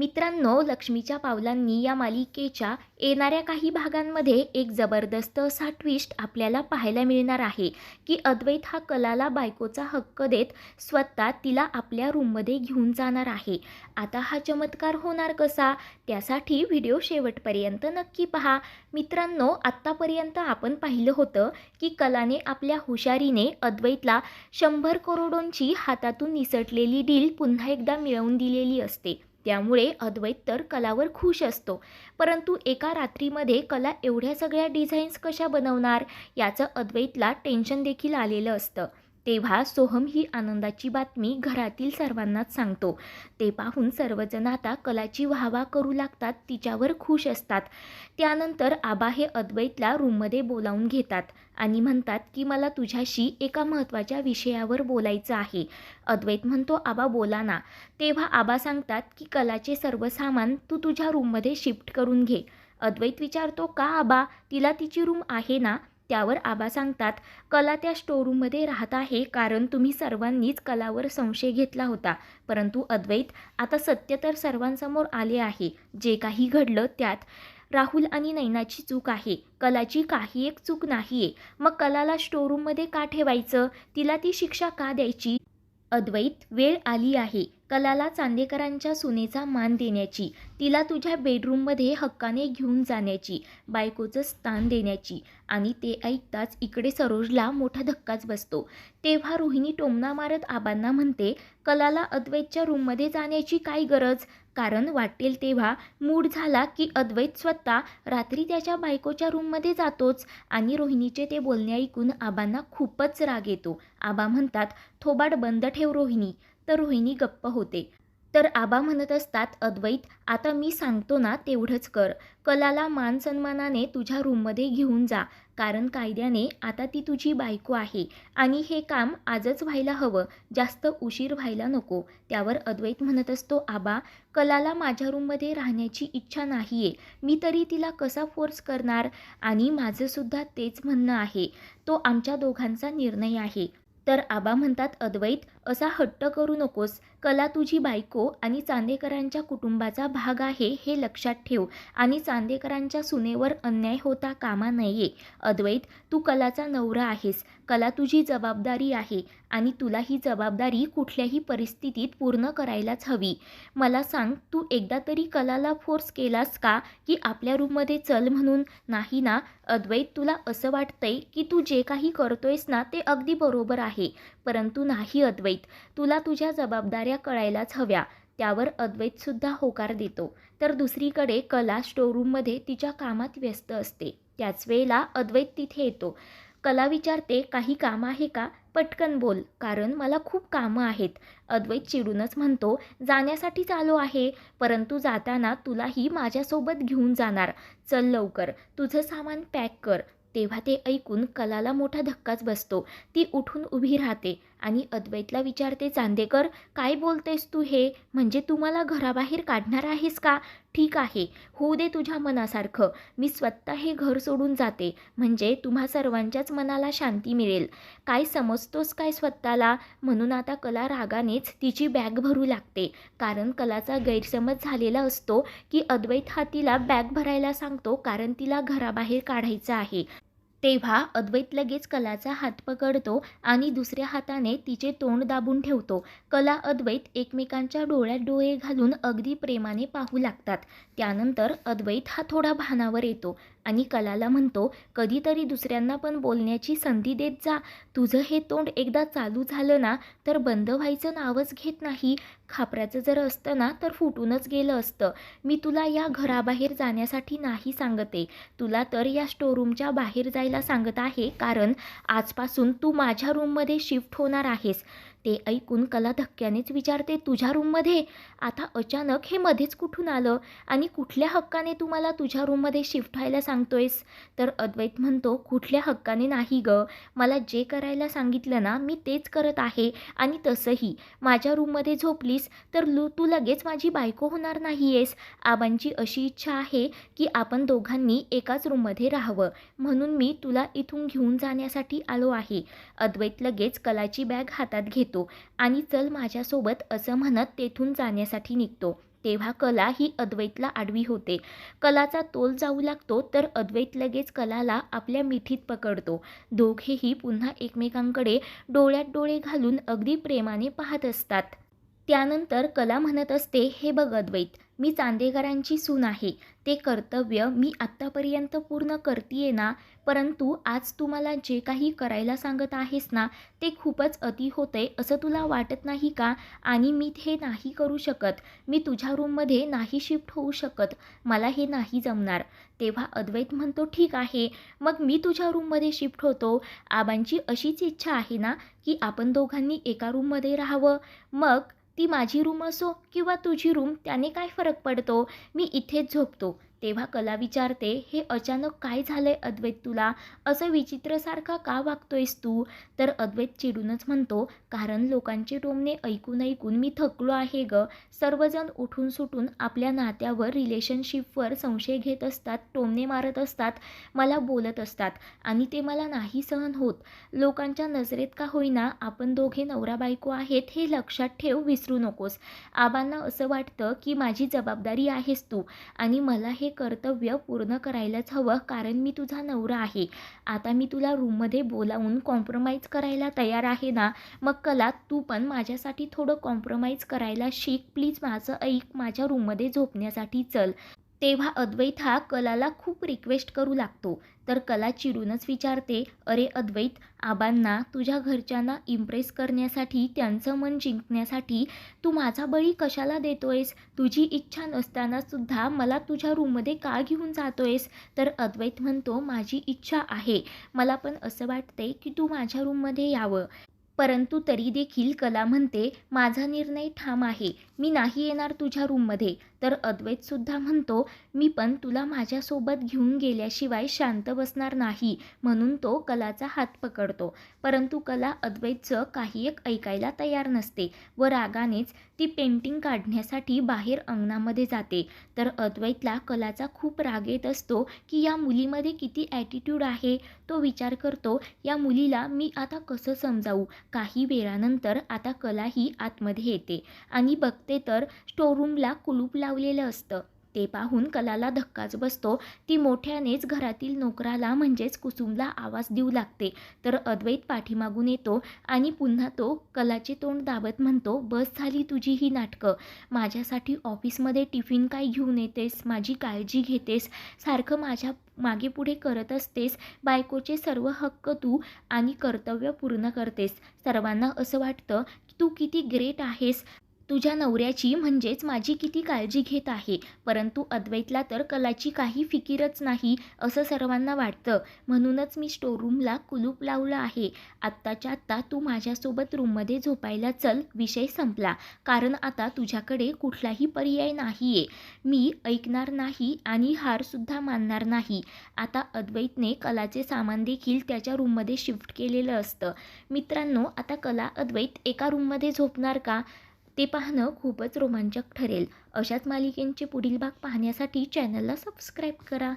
मित्रांनो लक्ष्मीच्या पावलांनी या मालिकेच्या येणाऱ्या काही भागांमध्ये एक जबरदस्त असा ट्विस्ट आपल्याला पाहायला मिळणार आहे की अद्वैत हा कलाला बायकोचा हक्क देत स्वतः तिला आपल्या रूममध्ये घेऊन जाणार आहे. आता हा चमत्कार होणार कसा? त्यासाठी व्हिडिओ शेवटपर्यंत नक्की पहा. मित्रांनो आत्तापर्यंत आपण पाहिलं होतं की कलाने आपल्या हुशारीने अद्वैतला शंभर करोडोंची हातातून निसटलेली डील पुन्हा एकदा मिळवून दिलेली असते. त्यामुळे अद्वैत तर कलावर खुश असतो. परंतु एका रात्रीमध्ये कला एवढ्या सगळ्या डिझाईन्स कशा बनवणार? याचं अद्वैतला टेन्शन देखील आलेलं असतं. तेव्हा सोहम ही आनंदाची बातमी घरातील सर्वांनाच सांगतो. ते पाहून सर्वजण आता कलाची वाहवा करू लागतात तिच्यावर खुश असतात. त्यानंतर आबा हे अद्वैतला रूममध्ये बोलावून घेतात आणि म्हणतात की मला तुझ्याशी एका महत्त्वाच्या विषयावर बोलायचं आहे. अद्वैत म्हणतो आबा बोला ना. तेव्हा आबा सांगतात की कलाचे सर्व सामान तू तुझ्या रूममध्ये शिफ्ट करून घे. अद्वैत विचारतो का आबा? तिला तिची रूम आहे ना? त्यावर आबा सांगतात कला त्या स्टोरूममध्ये राहत आहे कारण तुम्ही सर्वांनीच कलावर संशय घेतला होता. परंतु अद्वैत आता सत्य तर सर्वांसमोर आले आहे. जे काही घडलं त्यात राहुल आणि नैनाची चूक आहे. कलाची काही एक चूक नाही आहे मग कलाला स्टोरूममध्ये का ठेवायचं? तिला ती शिक्षा का द्यायची? अद्वैत वेळ आली आहे. कलाला चांदेकरांच्या सुनेचा मान देण्याची तिला तुझ्या बेडरूममध्ये हक्काने घेऊन जाण्याची बायकोचं स्थान देण्याची आणि ते ऐकताच इकडे सरोजला मोठा धक्काच बसतो. तेव्हा रोहिणी टोमना मारत आबांना म्हणते कलाला अद्वैतच्या रूममध्ये जाण्याची काय गरज? कारण वाटेल तेव्हा मूड झाला की अद्वैत स्वतः रात्री त्याच्या बायकोच्या रूममध्ये जातोच आणि रोहिणीचे ते बोलणे ऐकून आबांना खूपच राग येतो. आबा म्हणतात थोबाड बंद ठेव रोहिणी. तर रोहिणी गप्प होते. तर आबा म्हणत असतात अद्वैत आता मी सांगतो ना तेवढंच कर. कलाला मान सन्मानाने तुझ्या रूममध्ये घेऊन जा. कारण कायद्याने आता ती तुझी बायको आहे. आणि हे काम आजच व्हायला हवं. जास्त उशीर व्हायला नको. त्यावर अद्वैत म्हणत असतो आबा कलाला माझ्या रूममध्ये राहण्याची इच्छा नाही आहे मी तरी तिला कसा फोर्स करणार? आणि माझंसुद्धा तेच म्हणणं आहे. तो आमच्या दोघांचा निर्णय आहे. तर आबा म्हणतात अद्वैत असा हट्ट करू नकोस. कला तुझी बायको आणि चांदेकरांच्या कुटुंबाचा भाग आहे हे लक्षात ठेव. आणि चांदेकरांच्या सुनेवर अन्याय होता कामा नये. अद्वैत तू कलाचा नवरा आहेस. कला तुझी जबाबदारी आहे. आणि तुला ही जबाबदारी कुठल्याही परिस्थितीत पूर्ण करायलाच हवी. मला सांग तू एकदा तरी कलाला फोर्स केलास का की आपल्या रूममध्ये चल म्हणून? नाही ना. अद्वैत तुला असं वाटतंय की तू जे काही करतोयस ना ते अगदी बरोबर आहे. परंतु नाही अद्वैत. तुला तुझ्या जबाबदाऱ्या कळायलाच हव्या. त्यावर अद्वैतसुद्धा होकार देतो. तर दुसरीकडे कला स्टोरूममध्ये तिच्या कामात व्यस्त असते. त्याच वेळेला अद्वैत तिथे येतो. कला विचारते काही काम आहे का? पटकन बोल कारण मला खूप कामं आहेत. अद्वैत चिडूनच म्हणतो जाण्यासाठीच आलो आहे परंतु जाताना तुलाही माझ्यासोबत घेऊन जाणार. चल लवकर तुझं सामान पॅक कर. तेव्हा ते ऐकून कलाला मोठा धक्काच बसतो. ती उठून उभी राहते. आणि अद्वैतला विचारते चांदेकर काय बोलतेस तू हे? म्हणजे तू मला घराबाहेर काढणार आहेस का? ठीक आहे होऊ दे तुझ्या मनासारखं. मी स्वतः हे घर सोडून जाते. म्हणजे तुम्हा सर्वांच्याच मनाला शांती मिळेल. काय समजतोस काय स्वतःला? म्हणून आता कला रागानेच तिची बॅग भरू लागते. कारण कलाचा गैरसमज झालेला असतो की अद्वैत हा तिला बॅग भरायला सांगतो कारण तिला घराबाहेर काढायचं आहे. तेव्हा अद्वैत लगेच कलाचा हात पकडतो आणि दुसऱ्या हाताने तिचे तोंड दाबून ठेवतो. कला अद्वैत एकमेकांच्या डोळ्यात डोळे घालून अगदी प्रेमाने पाहू लागतात. त्यानंतर अद्वैत हा थोडा भानावर येतो आणि कलाला म्हणतो कधीतरी दुसऱ्यांना पण बोलण्याची संधी देत जा. तुझं हे तोंड एकदा चालू झालं ना तर बंद व्हायचं नावच घेत नाही. खापराचं जर असतं ना तर फुटूनच गेलं असतं. मी तुला या घराबाहेर जाण्यासाठी नाही सांगते. तुला तर या स्टोरूमच्या बाहेर जायला सांगत आहे कारण आजपासून तू माझ्या रूममध्ये शिफ्ट होणार आहेस. ते ऐकून कला धक्क्यानेच विचारते तुझ्या रूममध्ये आता अचानक हे मध्येच कुठून आलं? आणि कुठल्या हक्काने तू मला तुझ्या रूममध्ये शिफ्ट व्हायला सांगतोयस? तर अद्वैत म्हणतो कुठल्या हक्काने नाही ग. मला जे करायला सांगितलं ना मी तेच करत आहे आणि तसंही. माझ्या रूममध्ये झोपलीस तर लू तू लगेच माझी बायको होणार नाही आहेस आबांची अशी इच्छा आहे की आपण दोघांनी एकाच रूममध्ये राहावं. म्हणून मी तुला इथून घेऊन जाण्यासाठी आलो आहे. अद्वैत लगेच कलाची बॅग हातात घेतो. आणि चल माझ्यासोबत असं म्हणत तेथून जाण्यासाठी निघतो. तेव्हा कला ही अद्वैतला आडवी होते. कलाचा तोल जाऊ लागतो तर अद्वैत लगेच कलाला आपल्या मिठीत पकडतो. दोघेही पुन्हा एकमेकांकडे डोळ्यात डोळे घालून अगदी प्रेमाने पाहत असतात. त्यानंतर कला म्हणत असते हे बघ अद्वैत मी चांदेकरांची सून आहे. ते कर्तव्य मी आत्तापर्यंत पूर्ण करतीये ना परंतु आज तू मला जे काही करायला सांगत आहेस ना ते खूपच अति होते असं तुला वाटत नाही का? आणि मी हे नाही करू शकत. मी तुझ्या रूममध्ये नाही शिफ्ट होऊ शकत. मला हे नाही जमणार. तेव्हा अद्वैत म्हणतो ठीक आहे. मग मी तुझ्या रूममध्ये शिफ्ट होतो. आबांची अशीच इच्छा आहे ना की आपण दोघांनी एका रूममध्ये राहावं. मग ती माझी रूम असो किंवा तुझी रूम त्याने काय फरक पडतो? मी इथेच झोपतो. तेव्हा कला विचारते हे अचानक काय झालंय अद्वैत तुला? असं विचित्रसारखा का वागतोयस तू? तर अद्वैत चिडूनच म्हणतो कारण लोकांचे टोमणे ऐकून ऐकून मी थकलो आहे ग. सर्वजण उठून सुटून आपल्या नात्यावर रिलेशनशिपवर संशय घेत असतात टोमणे मारत असतात मला बोलत असतात आणि ते मला नाही सहन होत. लोकांच्या नजरेत का होईना आपण दोघे नवरा बायको आहेत हे लक्षात ठेव विसरू नकोस. आबांना असं वाटतं की माझी जबाबदारी आहेस तू आणि मला हे कर्तव्य पूर्ण करायलाच हवं कारण मी तुझा नवरा आहे. आता मी तुला रूममध्ये बोलावून कॉम्प्रोमाइज करायला तयार आहे ना? मग कला तू पण माझ्यासाठी थोडं कॉम्प्रोमाइज करायला शिक. प्लीज माझं ऐक माझ्या रूममध्ये झोपण्यासाठी चल. तेव्हा अद्वैत हा कलाला खूप रिक्वेस्ट करू लागतो. तर कला चिडूनच विचारते अरे अद्वैत आबांना तुझ्या घरच्यांना इम्प्रेस करण्यासाठी त्यांचं मन जिंकण्यासाठी तू माझा बळी कशाला देतोयस? तुझी इच्छा नसतानासुद्धा मला तुझ्या रूममध्ये का घेऊन जातोयस? तर अद्वैत म्हणतो माझी इच्छा आहे. मला पण असं वाटते की तू माझ्या रूममध्ये यावं. परंतु तरी देखील कला म्हणते माझा निर्णय ठाम आहे. मी नाही येणार तुझ्या रूममध्ये तर अद्वैतसुद्धा म्हणतो मी पण तुला माझ्यासोबत घेऊन गेल्याशिवाय शांत बसणार नाही म्हणून तो कलाचा हात पकडतो. परंतु कला अद्वैतचं काही एक ऐकायला तयार नसते व रागानेच ती पेंटिंग काढण्यासाठी बाहेर अंगणामध्ये जाते. तर अद्वैतला कलाचा खूप राग येत असतो की या मुलीमध्ये किती ॲटिट्यूड आहे? तो विचार करतो या मुलीला मी आता कसं समजावू? काही वेळानंतर आता कलाही आतमध्ये येते आणि बघते तर स्टोरूमला कुलूप लावलेलं असतं. ते पाहून कलाला धक्काच बसतो. ती मोठ्यानेच घरातील नोकराला म्हणजेच कुसुमला आवाज देऊ लागते. तर अद्वैत पाठीमागून येतो आणि पुन्हा तो कलाचे तोंड दाबत म्हणतो बस झाली तुझी ही नाटकं. माझ्यासाठी ऑफिसमध्ये टिफिन काय घेऊन येतेस? माझी काळजी घेतेस? सारखं माझ्या मागे पुढे करत असतेस? बायकोचे सर्व हक्क तू आणि कर्तव्य पूर्ण करतेस. सर्वांना असं वाटतं की तू किती ग्रेट आहेस. तुझ्या नवऱ्याची म्हणजेच माझी किती काळजी घेत आहे. परंतु अद्वैतला तर कलाची काही फिकीरच नाही असं सर्वांना वाटतं. म्हणूनच मी स्टोरूमला कुलूप लावलं आहे. आत्ताच्या आत्ता तू माझ्यासोबत रूममध्ये झोपायला चल विषय संपला. कारण आता तुझ्याकडे कुठलाही पर्याय नाही आहे मी ऐकणार नाही आणि हारसुद्धा मानणार नाही. आता अद्वैतने कलाचे सामान देखील त्याच्या रूममध्ये शिफ्ट केलेलं असतं. मित्रांनो आता कला अद्वैत एका रूममध्ये झोपणार का? ते पाहणं खूपच रोमांचक ठरेल. अशाच मालिकेंचे पुढील भाग पाहण्यासाठी चॅनलला सबस्क्राईब करा.